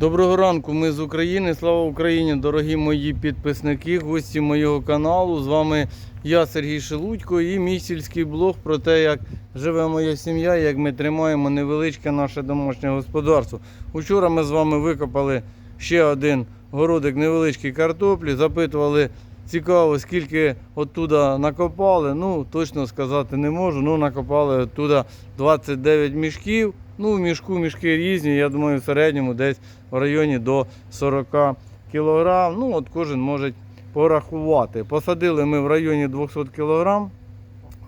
Доброго ранку, ми з України. Слава Україні, дорогі мої підписники, гості моєго каналу. З вами я, Сергій Шелудько, і мій сільський блог про те, як живе моя сім'я, як ми тримаємо невеличке наше домашнє господарство. Учора ми з вами викопали ще один городик невеличкий картоплі, запитували. Цікаво, скільки оттуда накопали. Ну, точно сказати не можу. Ну, накопали оттуда 29 мішків. Ну, в мішку мішки різні. Я думаю, в середньому десь в районі до 40 кг. Ну, от кожен може порахувати. Посадили ми в районі 200 кг.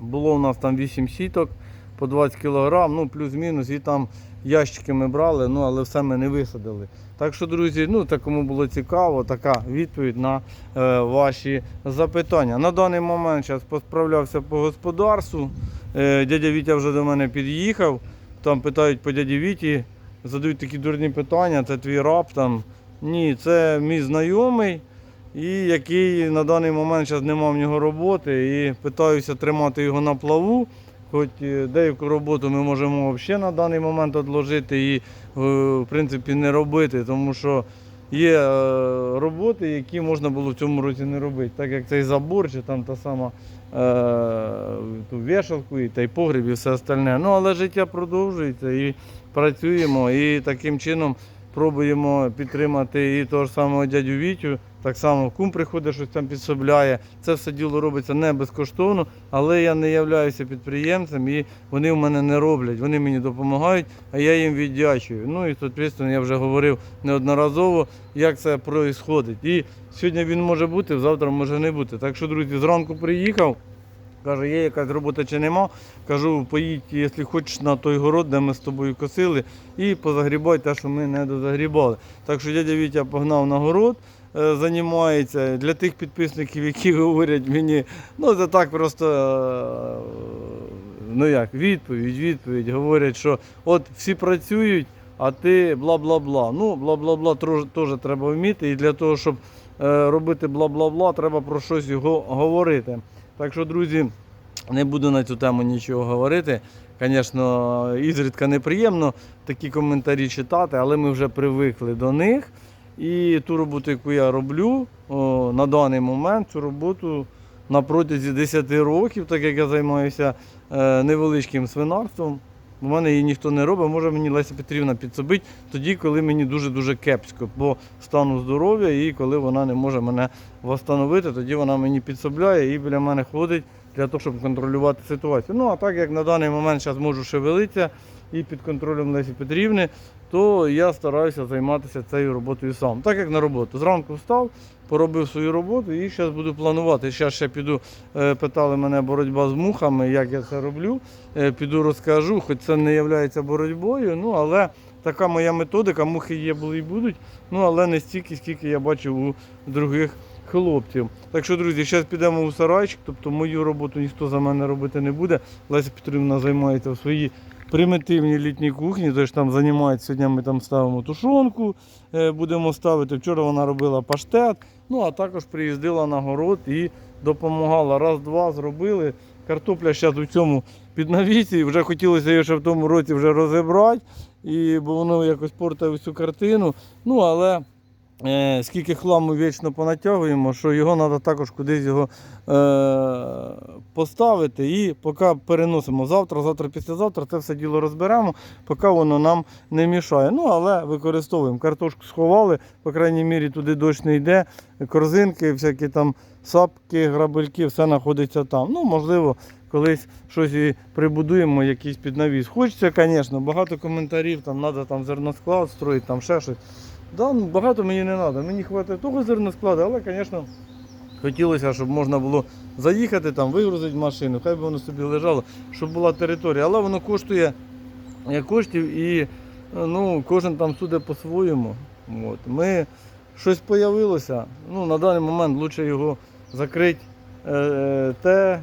Було у нас там 8 сіток по 20 кг, ну плюс-мінус, і там ящики ми брали, ну але все ми не висадили. Так що, друзі, ну так кому було цікаво, така відповідь на е, ваші запитання. На даний момент зараз посправлявся по господарству. Е, дядя Вітя вже до мене під'їхав. Там питають по дяді Віті, задають такі дурні питання, це твій раб там. Ні, це мій знайомий, і який на даний момент зараз немає в нього роботи, і питаюся тримати його на плаву. Хоч е, деяку роботу ми можемо взагалі на даний момент відложити і е, в принципі не робити, тому що є е, роботи, які можна було в цьому році не робити, так як цей забор чи там та сама е, ту вішалку, і та й погріб, і все остальне. Ну але життя продовжується і працюємо, і таким чином пробуємо підтримати і того ж самого дядю Вітю. Так само кум приходить, щось там підсобляє. Це все діло робиться не безкоштовно, але я не являюся підприємцем і вони в мене не роблять. Вони мені допомагають, а я їм віддячую. Ну і відповідно я вже говорив неодноразово, як це відбувається. І сьогодні він може бути, завтра може не бути. Так що, друзі, зранку приїхав. Каже, є якась робота чи нема. Кажу, поїдь, якщо хочеш, на той город, де ми з тобою косили, і позагрібай те, що ми не дозагрібали. Так що дядя Вітя погнав на город, займається. Для тих підписників, які говорять мені, ну це так просто, е, ну як, відповідь, відповідь. Говорять, що от всі працюють, а ти бла-бла-бла. Ну, бла-бла-бла теж треба вміти. І для того, щоб е, робити бла-бла-бла, треба про щось його говорити. Так що, друзі, не буду на цю тему нічого говорити. Звісно, ізрідка неприємно такі коментарі читати, але ми вже привикли до них. І ту роботу, яку я роблю о, на даний момент, цю роботу на протязі 10 років, так як я займаюся е, невеличким свинарством. У мене її ніхто не робить, може мені Леся Петрівна підсобить тоді, коли мені дуже-дуже кепсько по стану здоров'я і коли вона не може мене встановити, тоді вона мені підсобляє і біля мене ходить для того, щоб контролювати ситуацію. Ну а так як на даний момент зараз можу шевелитися і під контролем Лесі Петрівни, то я стараюся займатися цією роботою сам. Так як на роботу. Зранку встав, поробив свою роботу і зараз буду планувати. Зараз ще піду, е, питали мене боротьба з мухами, як я це роблю. Е, Піду розкажу, хоч це не є боротьбою, ну але така моя методика, мухи є, були і будуть, ну але не стільки, скільки я бачив у других хлопців. Так що, друзі, зараз підемо у сарайчик, тобто мою роботу ніхто за мене робити не буде. Леся Петрівна займається в своїй примітивній літній кухні, тож там займається, сьогодні ми там ставимо тушонку, е, будемо ставити. Вчора вона робила паштет, ну а також приїздила на город і допомагала. Раз-два зробили. Картопля зараз у цьому під навісі, вже хотілося її ще в тому році вже розібрати, і, бо воно якось портає всю картину. Ну, але е, скільки хламу вічно понатягуємо, що його треба також кудись його е, поставити. І поки переносимо завтра, завтра, післязавтра, це все діло розберемо, поки воно нам не мішає. Ну, але використовуємо. Картошку сховали, по крайній мірі туди дощ не йде, корзинки, всякі там сапки, грабельки, все знаходиться там. Ну, можливо, колись щось і прибудуємо, якийсь піднавіс. Хочеться, звісно, багато коментарів, там треба там зерносклад строїти, там ще щось. Да, ну, багато мені не треба. Мені вистачає того зерноскладу, але, звісно, хотілося, щоб можна було заїхати, там, вигрузити машину, хай би воно собі лежало, щоб була територія. Але воно коштує е, коштів і е, ну, кожен там судить по-своєму. От. Ми щось з'явилося. Ну, на даний момент краще його закрити е, е, те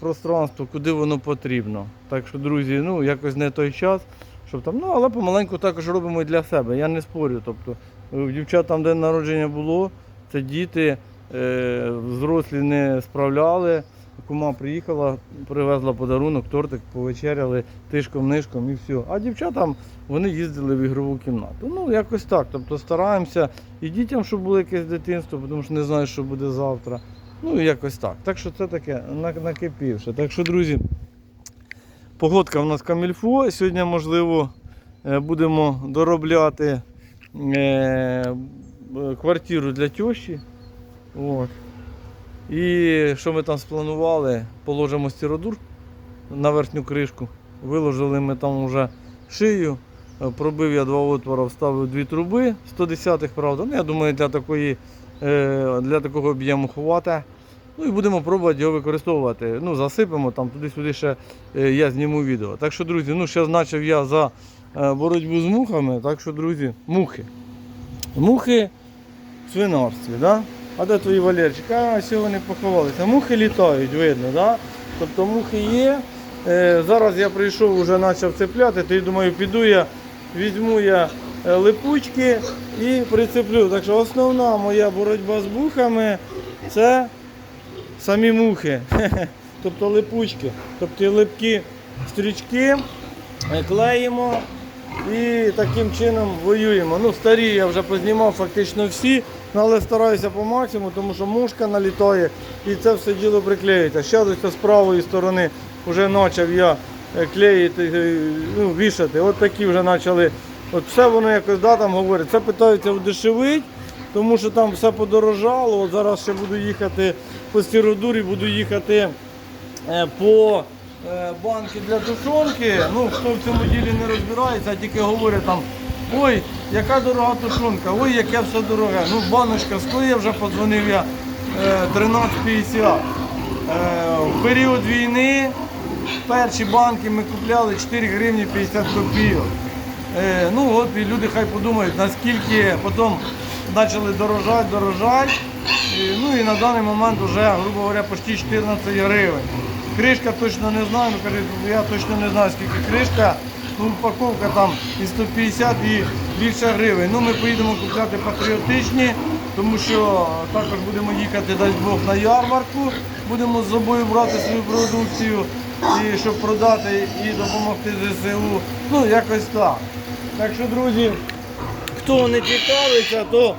пространство, куди воно потрібно. Так що, друзі, ну, якось не той час. Щоб там, ну, але помаленьку також робимо і для себе. Я не спорю. Тобто, у дівчат там день народження було, це діти, е, взрослі не справляли, Кума приїхала, привезла подарунок, тортик, повечеряли тишком-нишком і все. А дівчатам вони їздили в ігрову кімнату. Ну, якось так. Тобто стараємося і дітям, щоб було якесь дитинство, тому що не знаю, що буде завтра. Ну, якось так. Так що це таке накипівше. Так що, друзі, погодка в нас камільфо. Сьогодні, можливо, е, будемо доробляти е, квартиру для тещі. От. І що ми там спланували? Положимо стіродур на верхню кришку. Виложили ми там вже шию. Е, Пробив я два отвора, вставив дві труби 110-х, правда. Ну, я думаю, для, такої, для такого об'єму ховати. Ну і будемо пробувати його використовувати. Ну, засипемо там туди-сюди ще е, я зніму відео. Так що, друзі, ну ще значив я за е, боротьбу з мухами. Так що, друзі, мухи. Мухи в свинарстві, да? А де твої Валерчик? А, сьогодні не поховалися. Мухи літають, видно, да? Тобто мухи є. Е, зараз я прийшов, вже почав цепляти, то я думаю, піду я, візьму я липучки і прицеплю. Так що основна моя боротьба з мухами це самі мухи. Тобто липучки. Тобто липкі стрічки е, клеїмо і таким чином воюємо. Ну, старі я вже познімав фактично всі, ну, але стараюся по максимуму, тому що мушка налітає і це все діло приклеюється. Ще ось з правої сторони вже почав я е, клеїти, е, ну, вішати. От такі вже почали. От все воно якось да, там говорить. Це питаються вдешевить, тому що там все подорожало. От зараз ще буду їхати по стіродурі, буду їхати е, по е, банки для тушонки. Ну, хто в цьому ділі не розбирається, а тільки говорить там, ой, яка дорога тушонка, ой, яке все дороге. Ну, баночка стоїть, вже подзвонив я е, 13,50. Е, в період війни перші банки ми купляли 4 гривні 50 копійок. Ну от і люди хай подумають, наскільки потім почали дорожати, дорожати. Ну і на даний момент вже, грубо говоря, почти 14 гривень. Кришка точно не знаю, ну я точно не знаю, скільки кришка. Ну, упаковка там і 150 і більше гривень. Ну, ми поїдемо купляти патріотичні, тому що також будемо їхати дасть Бог на ярмарку. Будемо з собою брати свою продукцію, і щоб продати і допомогти ЗСУ. Ну, якось так. Так що, друзі, хто не цікавиться, то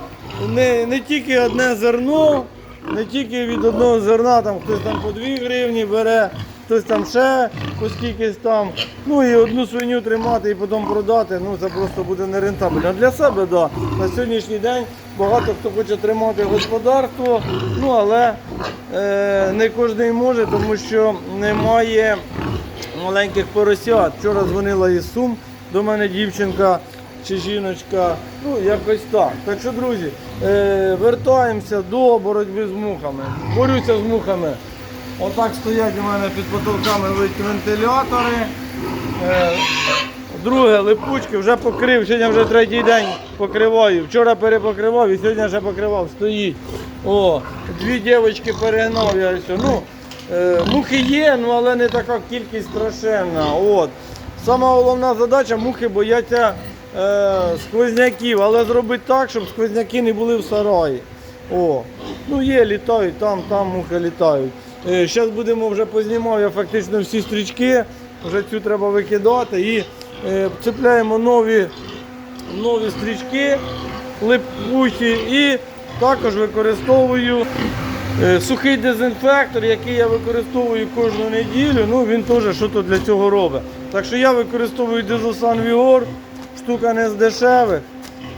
не, не тільки одне зерно, не тільки від одного зерна, там хтось там по 2 гривні бере, хтось там ще по скількись там. Ну і одну свиню тримати і потім продати, ну це просто буде нерентабельно. Для себе, да. На сьогоднішній день багато хто хоче тримати господарство, ну але е, не кожен може, тому що немає маленьких поросят. Вчора дзвонила із Сум до мене дівчинка чи жіночка. Ну, якось так. Так що, друзі, е, вертаємося до боротьби з мухами. Борюся з мухами. Отак стоять у мене під потолками вентилятори. Е, друге, липучки вже покрив. Сьогодні вже третій день покриваю. Вчора перепокривав і сьогодні вже покривав. Стоїть. О, дві дівчатки перегнав я. все. Ну, е, мухи є, ну, але не така кількість страшенна. От. Сама головна задача мухи бояться сквозняків, але зробити так, щоб сквозняки не були в сараї. О, ну є, літають, там, там мухи літають. Зараз будемо вже познімав я фактично всі стрічки, вже цю треба викидати і е, цепляємо нові, нові стрічки липучі і також використовую е, сухий дезінфектор, який я використовую кожну неділю. Ну він теж що то для цього робить. Так що я використовую Дезосан Вігор, штука не з дешевих.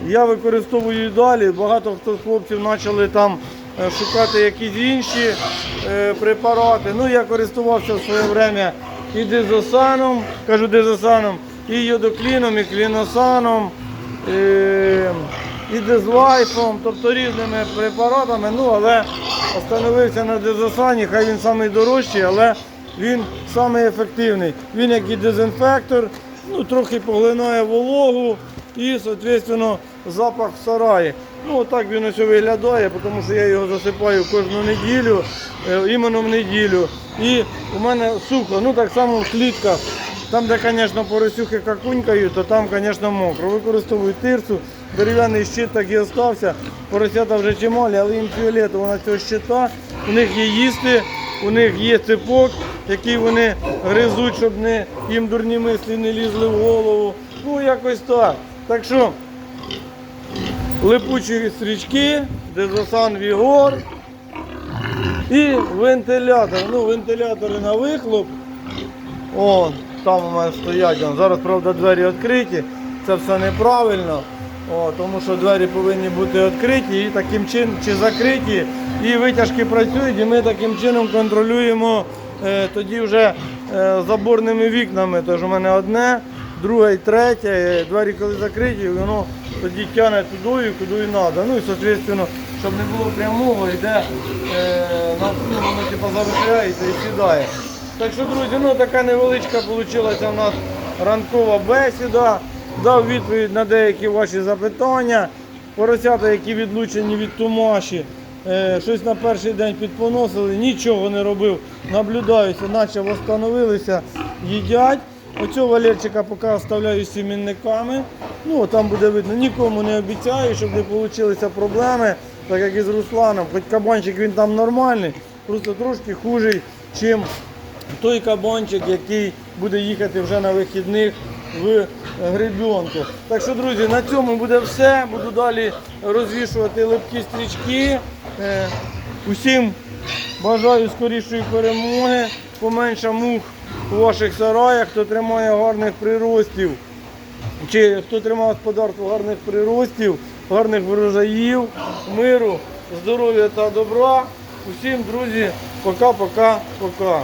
Я використовую і далі. Багато хто з хлопців почали там е, шукати якісь інші е, препарати. Ну, я користувався в своє время і дезосаном, кажу дезосаном, і йодокліном, і кліносаном, е, і дезлайфом, тобто різними препаратами. Ну, але остановився на дезосані, хай він найдорожчий, але він найефективний. Він як і дезінфектор, ну, трохи поглинає вологу і, соответственно, запах в сараї. Ну, отак він ось виглядає, тому що я його засипаю кожну неділю, е, іменно в неділю. І у мене сухо, ну так само в клітках. Там, де, звісно, поросюхи какунькають, то там, звісно, мокро. Використовую тирсу, дерев'яний щит так і остався. Поросята вже чималі, але їм фіолетово на цього щита. У них є їсти, у них є цепок, який вони гризуть, щоб не, їм дурні мислі не лізли в голову. Ну, якось так. Так що липучі стрічки, дезосан Вігор і вентилятор. Ну, вентилятори на вихлоп. О, там у мене стоять. Зараз, правда, двері відкриті. Це все неправильно. О, тому що двері повинні бути відкриті і таким чином чи закриті, і витяжки працюють, і ми таким чином контролюємо е, тоді вже е, заборними вікнами. Тож у мене одне, друге і третє. Е, Двері коли закриті, воно тоді тягне туди, куди і треба. Ну і соответственно, щоб не було прямого, йде е, на воно типу, завихляється і сідає. Так що, друзі, ну така невеличка вийшла у нас ранкова бесіда. Дав відповідь на деякі ваші запитання. Поросята, які відлучені від тумаші, е, щось на перший день підпоносили, нічого не робив. Наблюдаюся, наче встановилися, їдять. Оцього Валерчика поки оставляю з сімінниками. Ну, там буде видно, нікому не обіцяю, щоб не вийшли проблеми, так як і з Русланом. Хоч кабанчик він там нормальний, просто трошки хужий, чим той кабанчик, який буде їхати вже на вихідних в гребінку. Так що, друзі, на цьому буде все. Буду далі розвішувати липкі стрічки. Е, Усім бажаю скорішої перемоги, поменше мух у ваших сараях, хто тримає гарних приростів. Чи хто тримає господарство гарних приростів, гарних врожаїв, миру, здоров'я та добра. Усім, друзі, пока-пока-пока.